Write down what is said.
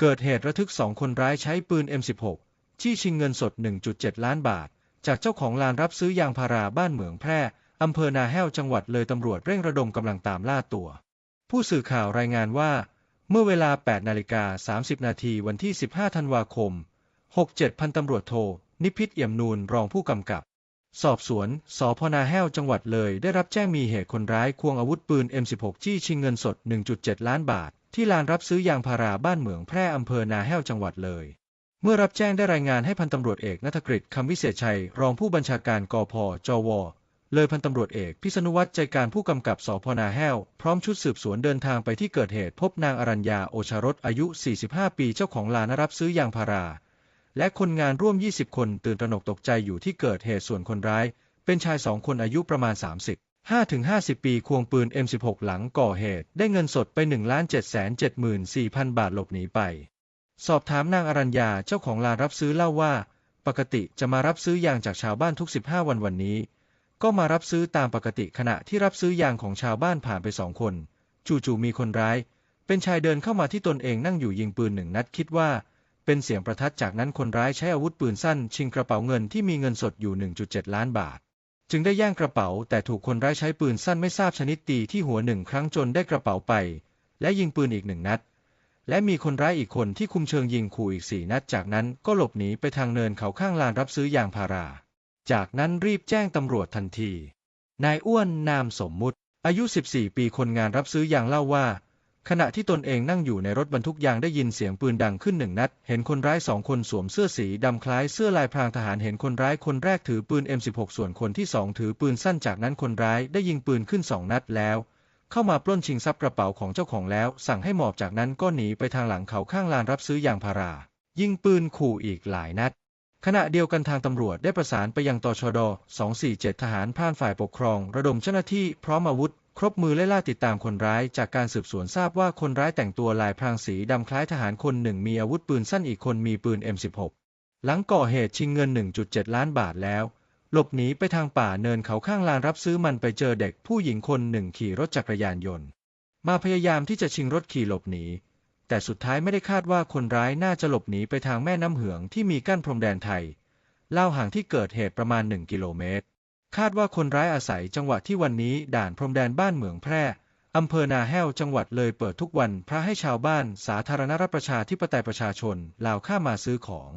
เกิดเหตุระทึกสองคนร้ายใช้ปืน M16 จี้ชิงเงินสด 1.7 ล้านบาท จากเจ้าของลานรับซื้อยางพาราบ้านเหมืองแพร่อำเภอนาแห้วจังหวัดเลยตำรวจเร่งระดมกำลังตามล่าตัว ผู้สื่อข่าวรายงานว่า เมื่อเวลา 8 นาฬิกา 30 นาทีวันที่ 15 ธันวาคม 67 พันตำรวจโท นิพิษเอี่ยมนูนรองผู้กำกับ สอบสวน สพนาแห้วจังหวัดเลยได้รับแจ้งมีเหตุคนร้ายควงอาวุธปืน M16 จี้ชิงเงินสด 1.7 ล้านบาท ที่ลานรับซื้อยางพาราบ้านเหมืองแพร่อำเภอนาแห้วจังหวัดเลย เมื่อรับแจ้งได้รายงานให้พันตำรวจเอกนัฐกฤษคำวิเศษชัย รองผู้บัญชาการกพจวเลยพันตำรวจเอกพิษณุวัฒน์ใจการผู้กำกับสพนาแห้ว พร้อมชุดสืบสวนเดินทางไปที่เกิดเหตุพบนางอรัญญาโอชารสอายุ 45 ปีเจ้าของลานรับซื้อยางพารา และคนงานร่วม 20 คนตื่นตระหนกตกใจอยู่ที่เกิดเหตุส่วนคนร้าย เป็นชายสองคนอายุประมาณ 30 5-50 ปีควงปืน M16 หลังก่อเหตุ ได้เงินสดไป 1 7 7 4 0 0 0 บาทหลบหนีไป สอบถามนางอรัญญาเจ้าของลานรับซื้อเล่าว่า ปกติจะมารับซื้อยางจากชาวบ้านทุก 15 วันวันนี้ ก็มารับซื้อตามปกติขณะที่รับซื้อยางของชาวบ้านผ่านไปสองคน จู่ๆมีคนร้าย เป็นชายเดินเข้ามาที่ตนเองนั่งอยู่ยิงปืนหนึ่งนัดคิดว่า เป็นเสียงประทัดจากนั้นคนร้ายใช้อาวุธปืนสั้น ชิงกระเป๋าเงินที่มีเงินสดอยู่ 1.7 ล้านบาท จึงได้แย่งกระเป๋าแต่ถูกคนร้ายใช้ปืนสั้นไม่ทราบชนิดตีที่หัวหนึ่งครั้งจนได้กระเป๋าไป และยิงปืนอีกหนึ่งนัด และมีคนร้ายอีกคนที่คุมเชิงยิงขู่อีกสี่นัด จากนั้นก็หลบหนีไปทางเนินเขาข้างลานรับซื้อยางพารา จากนั้นรีบแจ้งตำรวจทันที นายอ้วนนามสมมุติ อายุ 14 ปีคนงานรับซื้อยางเล่าว่า ขณะที่ตนเองนั่งอยู่ในรถบรรทุกยางได้ยินเสียงปืนดังขึ้นหนึ่งนัด เห็นคนร้ายสองคนสวมเสื้อสีดำคล้ายเสื้อลายพรางทหาร เห็นคนร้ายคนแรกถือปืน M16 ส่วนคนที่สองถือปืนสั้นจากนั้นคนร้ายได้ยิงปืนขึ้นสองนัดแล้ว เข้ามาปล้นชิงทรัพย์กระเป๋าของเจ้าของแล้ว สั่งให้หมอบจากนั้นก็หนีไปทางหลังเขาข้างลานรับซื้อยางพารา ยิงปืนขู่อีกหลายนัด ขณะเดียวกันทางตำรวจได้ประสานไปยังตชด 247 ทหารพรานฝ่ายปกครอง ระดมเจ้าหน้าที่พร้อมอาวุธ ครบมือไล่ล่าติดตามคนร้าย จากการสืบสวนทราบว่าคนร้ายแต่งตัวลายพรางสีดำคล้ายทหารคนหนึ่งมีอาวุธปืนสั้นอีกคนมีปืน M16 หลังก่อเหตุชิงเงิน 1.7 ล้านบาทแล้ว หลบหนีไปทางป่าเนินเขาข้างลานรับซื้อมันไปเจอเด็กผู้หญิงคนหนึ่งขี่รถจักรยานยนต์ มาพยายามที่จะชิงรถขี่หลบหนี แต่สุดท้ายไม่ได้คาดว่าคนร้ายน่าจะหลบหนีไปทางแม่น้ำเหืองที่มีกั้นพรมแดนไทยเล่าห่างที่เกิดเหตุประมาณ 1 กิโลเมตร คาดว่าคนร้ายอาศัยจังหวะที่วันนี้ด่านพรมแดนบ้านเหมืองแพร่อำเภอนาแห้วจังหวัดเลยเปิดทุกวันพระให้ชาวบ้านสาธารณรัฐประชาธิปไตยประชาชนลาวข้ามมาซื้อของ